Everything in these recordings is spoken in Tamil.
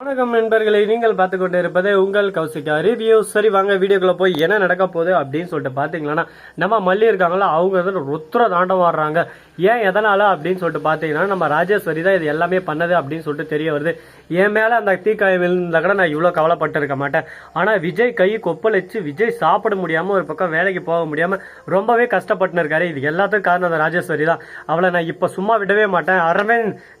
வணக்கம் நண்பர்களை நீங்கள் பார்த்து கொண்டு இருப்பது உங்கள் கௌசிகா ரிவ்யூ சரி வாங்க வீடியோக்குள்ள போய் என்ன நடக்க போகுது அப்படின்னு சொல்லிட்டு பார்த்தீங்கன்னா நம்ம மல்லி இருக்காங்களோ அவங்க வந்து ருத்ர தாண்டம் ஆடுறாங்க ஏன் எதனால அப்படின்னு சொல்லிட்டு பார்த்தீங்கன்னா நம்ம ராஜேஸ்வரி தான் இது எல்லாமே பண்ணது அப்படின்னு சொல்லிட்டு தெரிய வருது. என் மேலே அந்த தீக்காய் விழுந்தா கூட நான் இவ்வளோ கவலைப்பட்டிருக்க மாட்டேன். ஆனால் விஜய் கை கொப்பளிச்சு விஜய் சாப்பிட முடியாமல் ஒரு பக்கம் வேலைக்கு போக முடியாமல் ரொம்பவே கஷ்டப்பட்டு இருக்காரு இது எல்லாத்துக்கும் காரணம் அந்த ராஜேஸ்வரி தான். அவளை நான் இப்போ சும்மா விடவே மாட்டேன். அறவே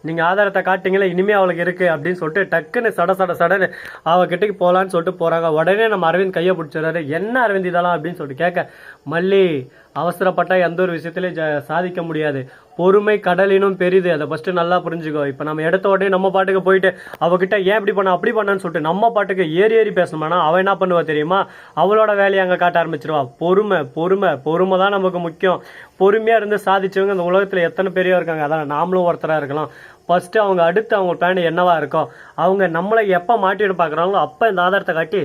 நீங்கள் ஆதாரத்தை காட்டிங்களே இனிமே அவளுக்கு இருக்கு அப்படின்னு சொல்லிட்டு டக்குன்னு சட சட சடன்னு அவ கிட்டக்கு சொல்லிட்டு போறாங்க. உடனே நம்ம அரவிந்த் கையை பிடிச்சிடறாரு என்ன அரவிந்த் இதெல்லாம்? அப்படின்னு சொல்லிட்டு கேட்க மல்லி அவசரப்பட்டா எந்த ஒரு விஷயத்திலையும் ஜ- சாதிக்க முடியாது. பொறுமை கடலினும் பெரிது. அதை ஃபஸ்ட்டு நல்லா புரிஞ்சுக்கோ. இப்போ நம்ம எடுத்த உடனே நம்ம பாட்டுக்கு போயிட்டு அவகிட்ட ஏன் இப்படி பண்ண அப்படி பண்ணான்னு சொல்லிட்டு நம்ம பாட்டுக்கு ஏறி ஏறி பேசணுமானா அவன் என்ன பண்ணுவா தெரியுமா? அவளோட வேலையை அங்கே காட்ட ஆரம்பிச்சிருவா. பொறுமை பொறுமை பொறுமை தான் நமக்கு முக்கியம். பொறுமையாக இருந்து சாதிச்சவங்க இந்த உலகத்தில் எத்தனை பேரையோ இருக்காங்க. அதான் நாமளும் ஒருத்தராக இருக்கலாம். ஃபஸ்ட்டு அவங்க அடுத்து அவங்க பிளான் என்னவாக இருக்கும்? அவங்க நம்மளை எப்போ மாட்டிட்டு பார்க்குறாங்களோ அப்போ இந்த ஆதாரத்தை காட்டி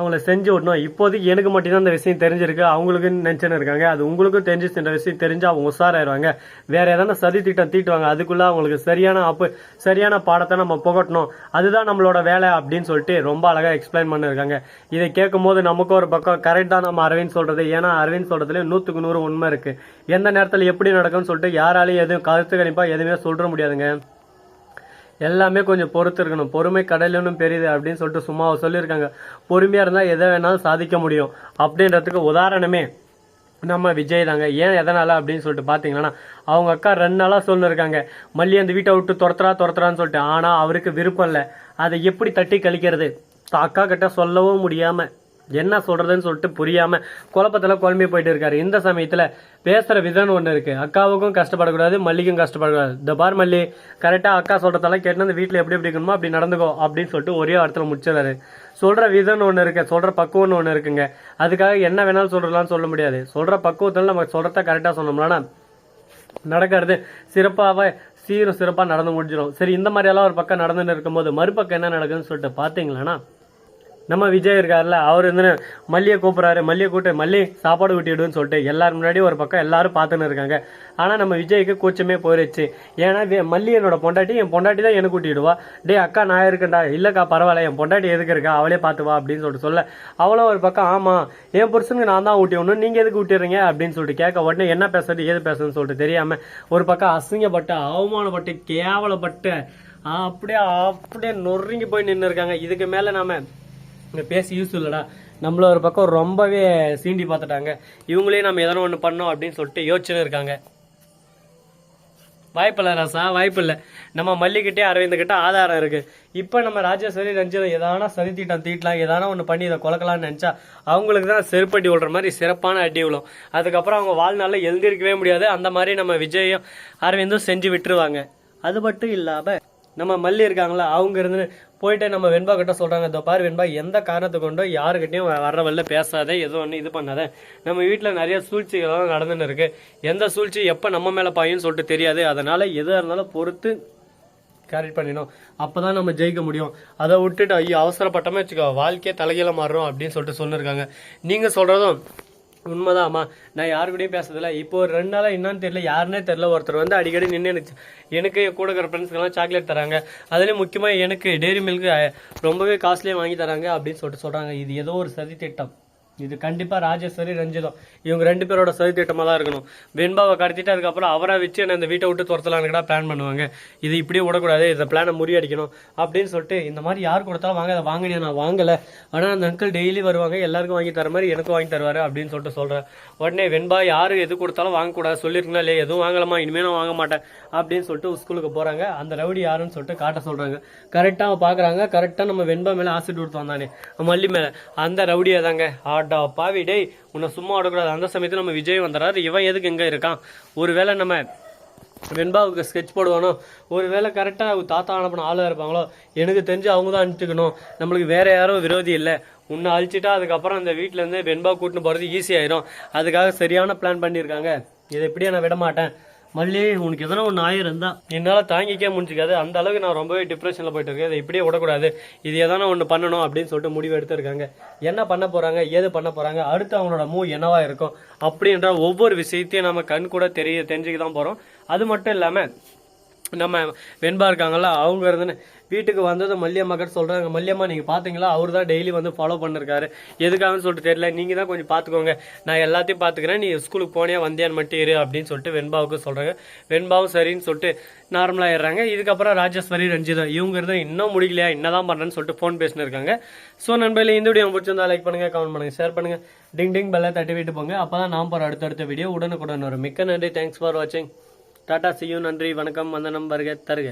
அவங்கள செஞ்சு விடணும். இப்போதைக்கு எனக்கு மட்டும்தான் இந்த விஷயம் தெரிஞ்சிருக்கு. அவங்களுக்கு நினச்சின்னு இருக்காங்க. அது உங்களுக்கும் தெரிஞ்சு இந்த விஷயம் தெரிஞ்சு அவங்க உஷாராயிருவாங்க. வேற எதனா சதி திட்டம் தீட்டுவாங்க. அதுக்குள்ள அவங்களுக்கு சரியான அப்போ சரியான பாடத்தை நம்ம புகட்டணும். அதுதான் நம்மளோட வேலை அப்படின்னு சொல்லிட்டு ரொம்ப அழகாக எக்ஸ்பிளைன் பண்ணிருக்காங்க. இதை கேட்கும் போது நமக்கு ஒரு பக்கம் கரெக்டாக நம்ம அரவிந்த் சொல்றது. ஏன்னா அரவிந்த் சொல்றதுல நூற்றுக்கு நூறு உண்மை இருக்கு. எந்த நேரத்தில் எப்படி நடக்கும்னு சொல்லிட்டு யாராலையும் எதுவும் கருத்து கணிப்பாக எதுவுமே சொல்கிற முடியாதுங்க. எல்லாமே கொஞ்சம் பொறுத்து இருக்கணும். பொறுமை கடலுன்னு பெரியது அப்படின்னு சொல்லிட்டு சும்மா சொல்லியிருக்காங்க. பொறுமையாக இருந்தால் எதை வேணாலும் சாதிக்க முடியும். அப்படின்றதுக்கு உதாரணமே நம்ம விஜய் தாங்க. ஏன் எதனால அப்படின்னு சொல்லிட்டு பார்த்தீங்கன்னா அவங்க அக்கா ரெண்டு நாளாக சொல்லிருக்காங்க. மல்லி அந்த வீட்டை விட்டு துரத்துறா துரத்துறான்னு சொல்லிட்டு. ஆனால் அவருக்கு விருப்பம் இல்லை. அதை எப்படி தட்டி கழிக்கிறது? அக்கா கிட்ட சொல்லவும் முடியாமல் என்ன சொல்றதுன்னு சொல்லிட்டு புரியாம குழப்பத்துல குழம்பி போயிட்டு இருக்காரு. இந்த சமயத்துல பேசுற விதம்னு ஒண்ணு இருக்கு. அக்காவுக்கும் கஷ்டப்படக்கூடாது மல்லிக்கும் கஷ்டப்படக்கூடாது. இந்த பார் மல்லி கரெக்டா அக்கா சொல்றதெல்லாம் கேட்டு அந்த வீட்டுல எப்படி எப்படி இருக்கணுமோ அப்படி நடந்துக்கோ அப்படின்னு சொல்லிட்டு ஒரே இடத்துல முடிச்சிடறாரு. சொல்ற விதம்னு ஒண்ணு இருக்கு சொல்ற பக்குவம்னு ஒண்ணு இருக்குங்க. அதுக்காக என்ன வேணாலும் சொல்றலாம்னு சொல்ல முடியாது. சொல்ற பக்குவத்துல நம்ம சொல்றத கரெக்டா சொன்னோம்னா நடக்கிறது சிறப்பாக சீரும் சிறப்பாக நடந்து முடிஞ்சிடும் சரி இந்த மாதிரியெல்லாம் ஒரு பக்கம் நடந்துன்னு இருக்கும்போது மறுபக்கம் என்ன நடக்குதுன்னு சொல்லிட்டு பார்த்தீங்களன்னா நம்ம விஜய் இருக்கார்ல அவர் வந்து மல்லியை கூப்பிட்றாரு மல்லியை கூப்பிட்டு மல்லி சாப்பாடு ஊட்டிடுன்னு சொல்லிட்டு எல்லாரும் முன்னாடி ஒரு பக்கம் எல்லாரும் பார்த்துன்னு இருக்காங்க. ஆனால் நம்ம விஜய்க்கு கூச்சமே போயிடுச்சு ஏன்னா மல்லி என்னோட பொண்டாட்டி என் பொண்டாட்டி தான் எனக்கு கூட்டிடுவா டே அக்கா நான் இருக்கேன்டா. இல்லைக்கா பரவாயில்ல. என் பொண்டாட்டி எதுக்கு இருக்கா? அவளே பார்த்து வா அப்படின்னு சொல்லிட்டு சொல்ல. அவளும் ஒரு பக்கம் ஆமாம் என் புருஷனுக்கு நான் தான் ஊட்டி நீங்கள் எதுக்கு ஊட்டிடுறீங்க? அப்படின்னு சொல்லிட்டு கேட்க உடனே என்ன பேசுறது? ஏது பேசுறதுன்னு சொல்லிட்டு தெரியாமல் ஒரு பக்கம் அசிங்கப்பட்டு அவமானப்பட்டு கேவலப்பட்டு அப்படியே அப்படியே நொறுங்கி போய் நின்று இருக்காங்க இதுக்கு மேலே நாம இங்கே பேசி யூஸ் இல்லைடா. நம்மள ஒரு பக்கம் ரொம்பவே சீண்டி பார்த்துட்டாங்க. இவங்களே நம்ம எதனா ஒன்று பண்ணோம் அப்படின்னு சொல்லிட்டு யோசிச்சுன்னு இருக்காங்க. வாய்ப்பில்லை ராசா வாய்ப்பில்லை நம்ம மல்லிக்கிட்டே அரவிந்த்கிட்ட ஆதாரம் இருக்கு. இப்போ நம்ம ராஜேஸ்வரி ரஞ்சித் எதானா சதி தீட்டம் தீட்டலாம் எதானா ஒன்று பண்ணி இதை கொலக்கலாம்னு நினச்சா அவங்களுக்கு தான் செருப்படி விடுற மாதிரி சிறப்பான அடி விழும். அதுக்கப்புறம் அவங்க வாழ்நாளில் எழுந்திருக்கவே முடியாது. அந்த மாதிரி நம்ம விஜயும் அரவிந்தும் செஞ்சு விட்டுருவாங்க. அது மட்டும் இல்லாமல் நம்ம மல்லி இருக்காங்களா அவங்க இருந்து போயிட்டு நம்ம வெண்பா கிட்ட சொல்கிறாங்க இதோ பாரு வெண்பா எந்த காரணத்தை கொண்டோ யாருக்கிட்டையும் வர வழில பேசாத எதுவும் ஒன்று இது பண்ணாத. நம்ம வீட்டில் நிறைய சூழ்ச்சிகள்லாம் நடந்துன்னு இருக்கு. எந்த சூழ்ச்சி எப்போ நம்ம மேலே பாயும்னு சொல்லிட்டு தெரியாது. அதனால எதாக இருந்தாலும் பொறுத்து கேரி பண்ணிடணும். அப்பதான் நம்ம ஜெயிக்க முடியும். அதை விட்டுட்டு ஐயோ அவசரப்பட்டமே வச்சுக்கோ வாழ்க்கையே தலைகீழ மாறுறோம் அப்படின்னு சொல்லிட்டு சொல்லியிருக்காங்க நீங்கள் சொல்கிறதும் உண்மைதாம்மா. நான் யாரு கூடயும் பேசுறதில்ல. இப்போ ஒரு ரெண்டு நாளாக என்னன்னு தெரியல யாருன்னே தெரியல. ஒருத்தர் வந்து அடிக்கடி நின்று எனக்கு எனக்கு கூட இருக்கிற ஃப்ரெண்ட்ஸ்க்கெல்லாம் சாக்லேட் தராங்க. அதுலேயும் முக்கியமாக எனக்கு டெய்ரி மில்க் ரொம்பவே காஸ்ட்லியாக வாங்கி தராங்க அப்படின்னு சொல்லிட்டு சொல்கிறாங்க இது ஏதோ ஒரு சதி திட்டம். இது கண்டிப்பா ராஜேஸ்வரி ரஞ்சிதம். இவங்க ரெண்டு பேரோட சதி திட்டமா தான் இருக்கணும். வெண்பாவை கடத்திட்டு அதுக்கப்புறம் அவரை வச்சு என்ன இந்த வீட்டை விட்டு துரத்தலான்னு கூட பிளான் பண்ணுவாங்க. இது இப்படியே விடக்கூடாது இந்த பிளானை முறியடிக்கணும் அப்படின்னு சொல்லிட்டு இந்த மாதிரி யார் கொடுத்தாலும் வாங்க அதை வாங்கினியா நான் வாங்கல. ஆனா அந்த அங்கிள் டெய்லி வருவாங்க எல்லாருக்கும் வாங்கி தர மாதிரி எனக்கும் வாங்கி தருவாரு அப்படின்னு சொல்லிட்டு சொல்றேன். உடனே வெண்பா யாரு எது கொடுத்தாலும் வாங்கக்கூடாது சொல்லிருக்கீங்களா இல்லையா? எதுவும் வாங்கலாமா இனிமே நான் வாங்க மாட்டேன் அப்படின்னு சொல்லிட்டு ஸ்கூலுக்கு போறாங்க. அந்த ரவுடி யாருன்னு சொல்லிட்டு காட்ட சொல்றாங்க. கரெக்டாக பாக்குறாங்க. கரெக்டா நம்ம வெண்பா மேல ஆசிட் கொடுத்து வந்தானே மல்லி மேல. அந்த ரவுடியா தாங்க. ஆட் பாவி டேய் உன்னை சும்மா விடக்கூடாது அந்த சமயத்தில் நம்ம விஜய் வந்துடுறாரு இவன் எதுக்கு எங்கே இருக்கான்? ஒருவேளை நம்ம வெண்பாவுக்கு ஸ்கெட்ச் போடுவானோ? ஒருவேளை கரெக்டாக அவங்க தாத்தா அனுப்பின ஆளாக இருப்பாங்களோ? எனக்கு தெரிஞ்சு அவங்க தான் அனுப்பிச்சுக்கணும். நம்மளுக்கு வேறு யாரும் விரோதி இல்லை. உன்னை அழிச்சிட்டா அதுக்கப்புறம் அந்த வீட்டிலேருந்து வெண்பா கூட்டின்னு போகிறது ஈஸியாயிரும் அதுக்காக சரியான பிளான் பண்ணியிருக்காங்க. இதை எப்படியே நான் விட மாட்டேன் மல்லி உனக்கு எதனா ஒன்று ஆயிருந்தா என்னால் தாங்கிக்க முடிஞ்சிக்காது. அந்த அளவுக்கு நான் ரொம்பவே டிப்ரெஷனில் போயிட்டு இருக்கேன். இதை இப்படியே விடக்கூடாது. இது எதனா ஒன்று பண்ணணும் அப்படின்னு சொல்லிட்டு முடிவு எடுத்திருக்காங்க. என்ன பண்ண போகிறாங்க ஏது பண்ண போகிறாங்க அடுத்து அவங்களோட மூவ் என்னவா இருக்கும்? அப்படின்ற ஒவ்வொரு விஷயத்தையும் நம்ம கண் கூட தெரிய தெரிஞ்சுக்க தான் போகிறோம் அது மட்டும் இல்லாமல் நம்ம வெண்பா இருக்காங்கல்ல அவங்க இருந்துன்னு வீட்டுக்கு வந்தது மல்லியம்மாக்கிட்ட சொல்கிறாங்க மல்லியம்மா நீங்கள் பார்த்தீங்களா அவர் தான் டெய்லி வந்து ஃபாலோ பண்ணிருக்காரு. எதுக்காகன்னு சொல்லிட்டு தெரியல. நீங்கள் தான் கொஞ்சம் பார்த்துக்கோங்க நான் எல்லாத்தையும் பார்த்துக்கிறேன் நீ ஸ்கூலுக்கு போனே வந்தியான் மட்டும் இரு அப்படின்னு சொல்லிட்டு வெண்பாவுக்கு சொல்கிறாங்க வெண்பாவும் சரின்னு சொல்லிட்டு நார்மலாக ஆயிடுறாங்க இதுக்கப்புறம் ராஜேஸ்வரி ரஞ்சிதா இவங்க இருந்தால் இன்னும் முடியலையா என்னதான் பண்ணுறேன்னு சொல்லிட்டு ஃபோன் பேசினிருக்காங்க. ஸோ நண்பர்களே இந்த வீடியோ பிடிச்சிருந்தா லைக் பண்ணுங்கள் கமெண்ட் பண்ணுங்கள் ஷேர் பண்ணுங்கள் டிங் டிங் பெல்லை தட்டி விட்டு போங்க. அப்போ தான் நான் போகிற அடுத்தடுத்த வீடியோ உடனுக்குடன் வரும். மிக்க நன்றி. தேங்க்ஸ் ஃபார் வாட்சிங் டாடா செய்யும் நன்றி வணக்கம் வந்தனம் வருக தருக.